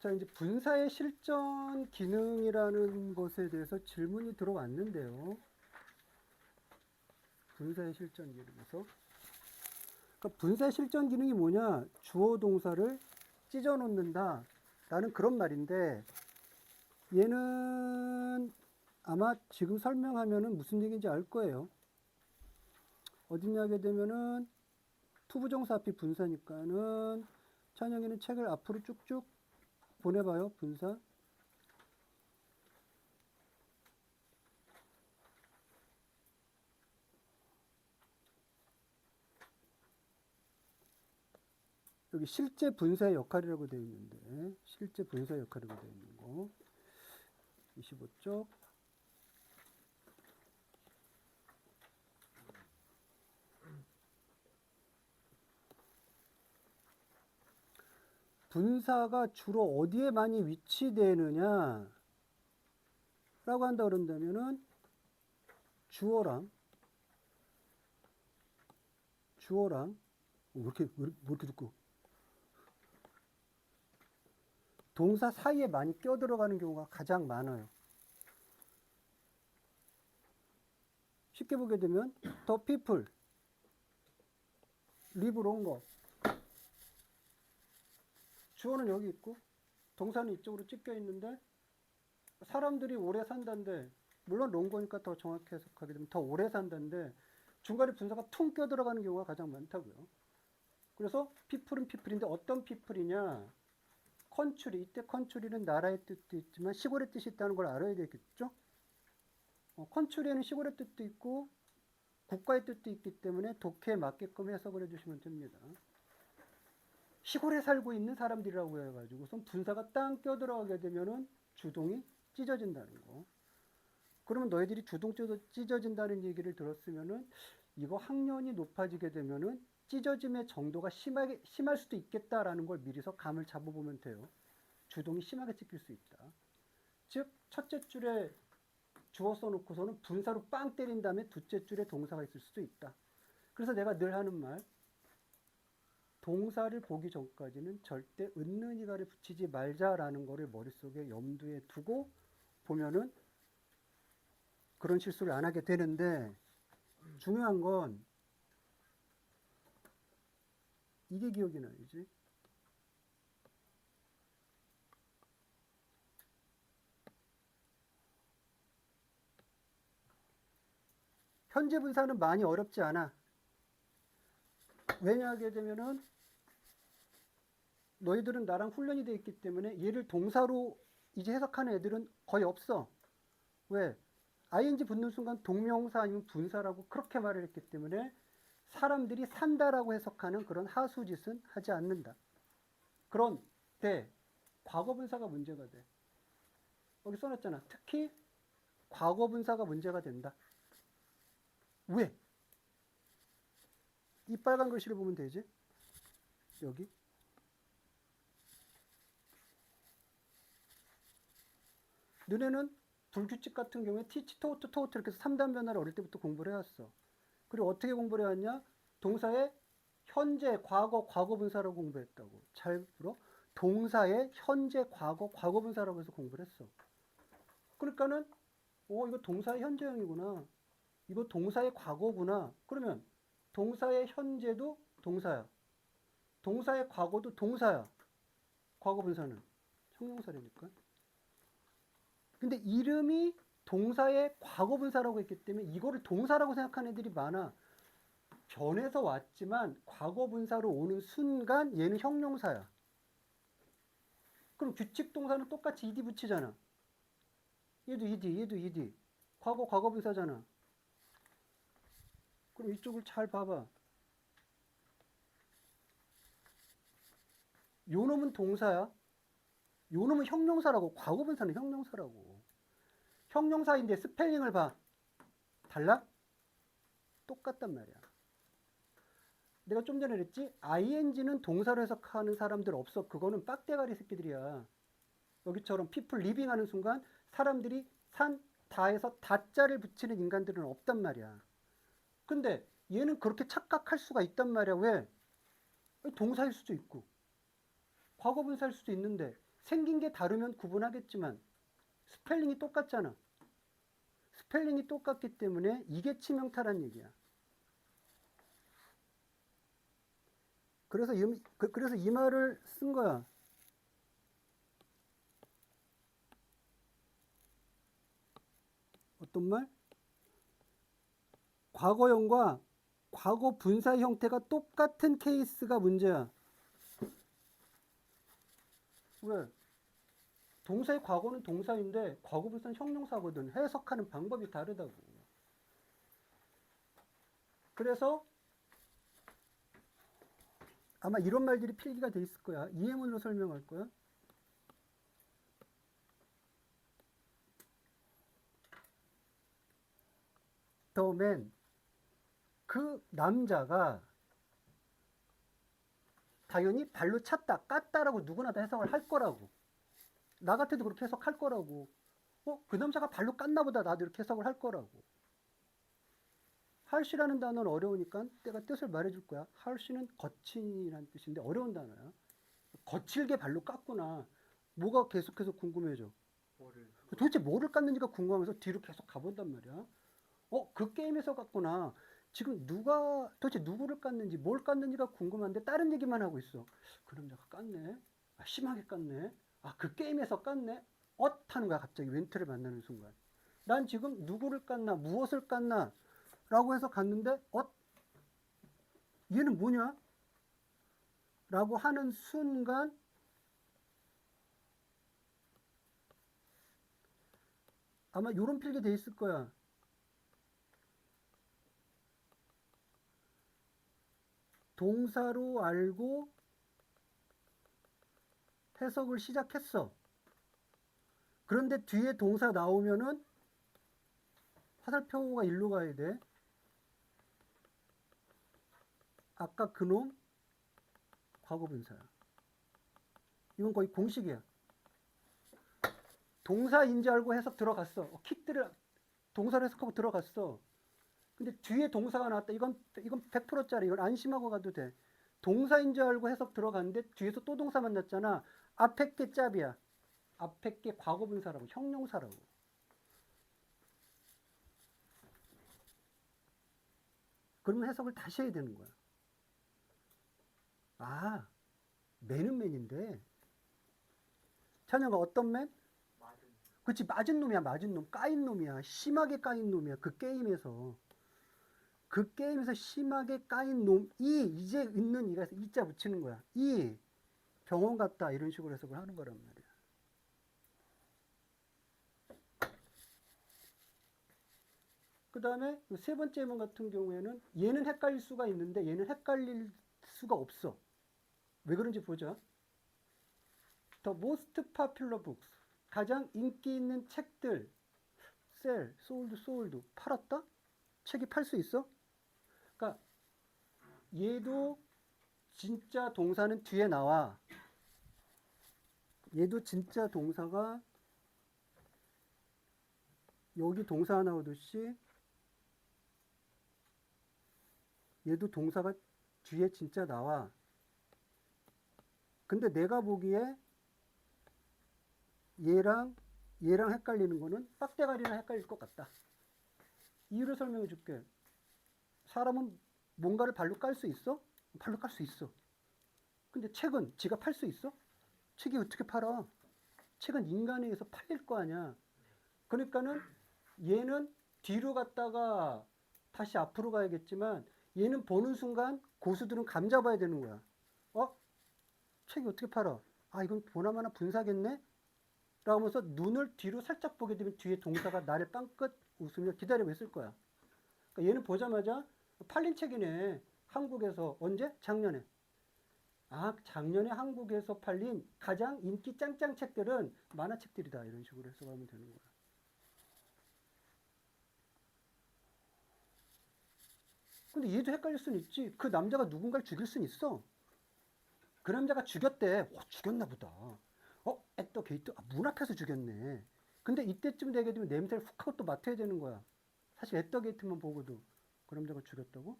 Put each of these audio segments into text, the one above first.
자, 이제 분사의 실전 기능이라는 것에 대해서 질문이 들어왔는데요. 분사의 실전 기능에서. 그러니까 분사의 실전 기능이 뭐냐? 주어 동사를 찢어 놓는다. 라는 그런 말인데, 얘는 아마 지금 설명하면은 무슨 얘기인지 알 거예요. 어디냐 하게 되면은 투부정사 앞이 분사니까는 찬영이는 책을 앞으로 쭉쭉 보내봐요, 분사. 여기 실제 분사의 역할이라고 되어 있는데, 실제 분사의 역할이라고 되어 있는 거. 25쪽. 분사가 주로 어디에 많이 위치되느냐? 라고 한다 그런다면은 주어랑 주어랑 어, 왜 이렇게 왜 이렇게, 듣고 동사 사이에 많이 껴들어가는 경우가 가장 많아요. 쉽게 보게 되면 the people live longer 주어는 여기 있고 동사는 이쪽으로 찍혀 있는데 사람들이 오래 산다는데 물론 롱거니까 더 정확히 해석하게 되면 더 오래 산다는데 중간에 분사가 퉁 껴 들어가는 경우가 가장 많다고요. 그래서 피플은 피플인데 어떤 피플이냐? 컨츄리 이때 컨츄리는 나라의 뜻도 있지만 시골의 뜻이 있다는 걸 알아야 되겠죠? 어, 컨츄리에는 시골의 뜻도 있고 국가의 뜻도 있기 때문에 독해에 맞게끔 해석을 해주시면 됩니다. 시골에 살고 있는 사람들이라고 해가지고 선 분사가 땅 껴들어가게 되면은 주동이 찢어진다는 거. 그러면 너희들이 주동 찢어- 찢어진다는 얘기를 들었으면은 이거 학년이 높아지게 되면은 찢어짐의 정도가 심하게 심할 수도 있겠다라는 걸 미리서 감을 잡아보면 돼요. 주동이 심하게 찢길 수 있다. 즉 첫째 줄에 주어 써놓고서는 분사로 빵 때린 다음에 둘째 줄에 동사가 있을 수도 있다. 그래서 내가 늘 하는 말 동사를 보기 전까지는 절대 은는이가를 붙이지 말자라는 거를 머릿속에 염두에 두고 보면은 그런 실수를 안 하게 되는데 중요한 건 이게 기억이 나야지. 현재 분사는 많이 어렵지 않아. 왜냐 하게 되면은 너희들은 나랑 훈련이 되어 있기 때문에 얘를 동사로 이제 해석하는 애들은 거의 없어. 왜? ing 붙는 순간 동명사 아니면 분사라고 그렇게 말을 했기 때문에 사람들이 산다라고 해석하는 그런 하수짓은 하지 않는다. 그런데 과거 분사가 문제가 돼. 여기 써놨잖아. 특히 과거 분사가 문제가 된다. 왜? 이 빨간 글씨를 보면 되지. 여기. 너네는 불규칙 같은 경우에 티치, 토우트, 토우트 이렇게 해서 3단 변화를 어릴 때부터 공부를 해왔어. 그리고 어떻게 공부를 해왔냐? 동사의 현재, 과거, 과거 분사라고 공부했다고. 잘 들어? 동사의 현재, 과거, 과거 분사라고 해서 공부를 했어. 그러니까는, 어, 이거 동사의 현재형이구나. 이거 동사의 과거구나. 그러면 동사의 현재도 동사야. 동사의 과거도 동사야. 과거 분사는 형용사라니까. 근데 이름이 동사의 과거 분사라고 했기 때문에 이거를 동사라고 생각하는 애들이 많아. 변해서 왔지만 과거 분사로 오는 순간 얘는 형용사야. 그럼 규칙 동사는 똑같이 ed 붙이잖아. 얘도 ed, 얘도 ed. 과거 과거 분사잖아. 그럼 이쪽을 잘 봐봐. 요 놈은 동사야. 요 놈은 형용사라고. 과거 분사는 형용사라고. 형용사인데 스펠링을 봐. 달라? 똑같단 말이야. 내가 좀 전에 그랬지? ing는 동사로 해석하는 사람들 없어. 그거는 빡대가리 새끼들이야. 여기처럼 people living 하는 순간 사람들이 산, 다에서 다자를 붙이는 인간들은 없단 말이야. 근데 얘는 그렇게 착각할 수가 있단 말이야. 왜? 동사일 수도 있고, 과거 분사일 수도 있는데, 생긴 게 다르면 구분하겠지만 스펠링이 똑같잖아. 스펠링이 똑같기 때문에 이게 치명타란 얘기야. 그래서 이, 그, 그래서 이 말을 쓴 거야. 어떤 말? 과거형과 과거 분사 형태가 똑같은 케이스가 문제야. 왜? 동사의 과거는 동사인데 과거 분사는 형용사거든. 해석하는 방법이 다르다고. 그래서 아마 이런 말들이 필기가 돼 있을 거야. 이해문으로 설명할 거야. 더맨 그 남자가 당연히 발로 찼다, 깠다라고 누구나 다 해석을 할 거라고. 나 같아도 그렇게 해석할 거라고. 어, 그 남자가 발로 깠나 보다. 나도 이렇게 해석을 할 거라고. 할시라는 단어는 어려우니까 내가 뜻을 말해줄 거야. 할시는 거친이라는 뜻인데 어려운 단어야. 거칠게 발로 깠구나. 뭐가 계속해서 궁금해져. 뭐를 도대체 뭐를 깠는지가 궁금하면서 뒤로 계속 가본단 말이야. 어, 그 게임에서 깠구나. 지금 누가, 도대체 누구를 깠는지, 뭘 깠는지가 궁금한데 다른 얘기만 하고 있어. 그 남자가 깠네. 아, 심하게 깠네. 아, 그 게임에서 깠네. 엇 하는 거야, 갑자기 멘트를 만나는 순간. 난 지금 누구를 깠나, 무엇을 깠나, 라고 해서 갔는데, 엇? 얘는 뭐냐? 라고 하는 순간, 아마 요런 필기 돼 있을 거야. 동사로 알고 해석을 시작했어. 그런데 뒤에 동사 나오면은 화살표가 일로 가야 돼. 아까 그놈 과거분사야. 이건 거의 공식이야. 동사인지 알고 해석 들어갔어. 어, 킥들을 동사를 해석하고 들어갔어. 근데 뒤에 동사가 나왔다. 이건 이건 100%짜리. 이건 안심하고 가도 돼. 동사인 줄 알고 해석 들어갔는데 뒤에서 또 동사 만났잖아. 앞에 게 짭이야. 앞에 게 과거분사라고 형용사라고. 그러면 해석을 다시 해야 되는 거야. 아, 맨은 맨인데. 찬영아 어떤 맨? 맞은 그치 맞은 놈이야 맞은 놈 까인 놈이야 심하게 까인 놈이야 그 게임에서 그 게임에서 심하게 까인 놈이 이제 있는 이가 이자 붙이는 거야. 이 병원 갔다 이런 식으로 해석을 하는 거란 말이야. 그 다음에 세 번째 예문 같은 경우에는 얘는 헷갈릴 수가 있는데 얘는 헷갈릴 수가 없어. 왜 그런지 보자. The most popular books. 가장 인기 있는 책들. Sell, sold, sold. 팔았다? 책이 팔 수 있어? 얘도 진짜 동사는 뒤에 나와. 얘도 진짜 동사가 여기 동사 나오듯이 얘도 동사가 뒤에 진짜 나와. 근데 내가 보기에 얘랑 얘랑 헷갈리는 거는 빡대가리랑 헷갈릴 것 같다. 이유를 설명해 줄게. 사람은 뭔가를 발로 깔 수 있어? 발로 깔 수 있어. 근데 책은 지가 팔 수 있어? 책이 어떻게 팔아? 책은 인간에 의해서 팔릴 거 아니야. 그러니까는 얘는 뒤로 갔다가 다시 앞으로 가야겠지만 얘는 보는 순간 고수들은 감 잡아야 되는 거야. 어? 책이 어떻게 팔아? 아, 이건 보나마나 분사겠네? 라고 하면서 눈을 뒤로 살짝 보게 되면 뒤에 동사가 나를 빵긋 웃으며 기다리고 있을 거야. 그러니까 얘는 보자마자 팔린 책이네. 한국에서 언제? 작년에. 아, 작년에 한국에서 팔린 가장 인기 짱짱 책들은 만화책들이다. 이런 식으로 해석하면 되는 거야. 근데 얘도 헷갈릴 수는 있지. 그 남자가 누군가를 죽일 수는 있어. 그 남자가 죽였대. 어, 죽였나 보다. 어, 앳더 게이트. 아, 문 앞에서 죽였네. 근데 이때쯤 되게 되면 냄새를 훅 하고 또 맡아야 되는 거야. 사실 앳더 게이트만 보고도 그 남자가 죽였다고?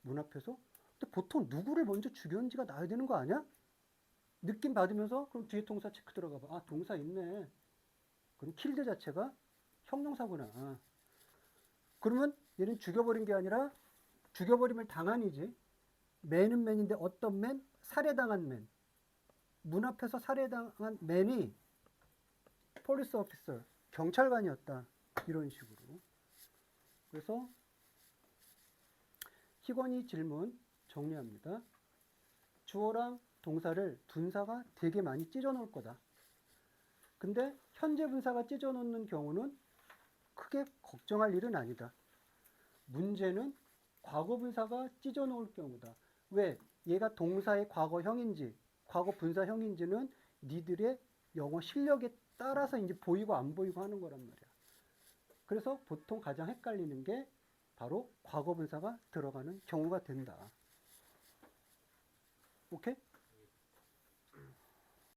문 앞에서? 근데 보통 누구를 먼저 죽였는지가 나야 되는 거 아니야? 느낌 받으면서 그럼 뒤에 동사 체크 들어가 봐. 아, 동사 있네. 그럼 킬드 자체가 형용사구나. 그러면 얘는 죽여버린 게 아니라 죽여버림을 당한이지. 맨은 맨인데 어떤 맨? 살해당한 맨. 문 앞에서 살해당한 맨이 폴리스 오피서 경찰관이었다. 이런 식으로. 그래서 희건이 질문 정리합니다. 주어랑 동사를 분사가 되게 많이 찢어 놓을 거다. 근데 현재 분사가 찢어 놓는 경우는 크게 걱정할 일은 아니다. 문제는 과거 분사가 찢어 놓을 경우다. 왜? 얘가 동사의 과거형인지 과거 분사형인지는 니들의 영어 실력에 따라서 이제 보이고 안 보이고 하는 거란 말이야. 그래서 보통 가장 헷갈리는 게 바로 과거 분사가 들어가는 경우가 된다. 오케이?